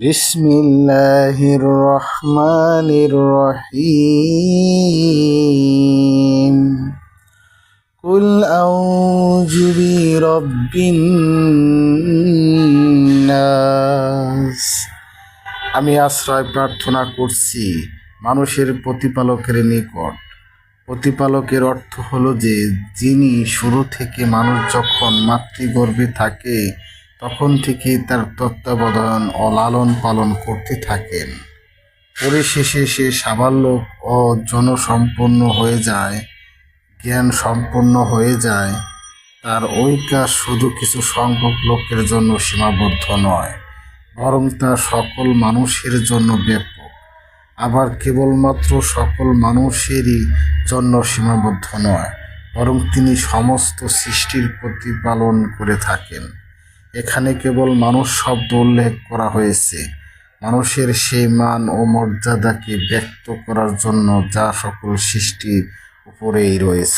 بسم الله الرحمن الرحيم قل أعوذ برب الناس আমি আশ্রয় প্রার্থনা করছি মানুষের প্রতিপালকের নিকট প্রতিপালকের অর্থ হলো যে যিনি শুরু থেকে মানুষ যখন মাতৃগর্ভে থাকে তখন থেকে তার তত্ত্বাবধান ও লালন পালন করতে থাকেন। পরিশেষে সে সাবাল্যক ও জনসম্পন্ন হয়ে যায় জ্ঞান সম্পন্ন হয়ে যায়। তার ওই কাজ শুধু কিছু সংখ্যক লোকের জন্য সীমাবদ্ধ নয়, বরং তা সকল মানুষের জন্য ব্যাপক। আবার কেবলমাত্র সকল মানুষেরই জন্য সীমাবদ্ধ নয়, বরং তিনি সমস্ত সৃষ্টির প্রতিপালন করে থাকেন। এখানে কেবল মানুষ শব্দ উল্লেখ করা হয়েছে। মানুষের সেই মান ও মর্যাদাকে ব্যক্ত করার জন্য যা সকল সৃষ্টির উপরেই রয়েছে।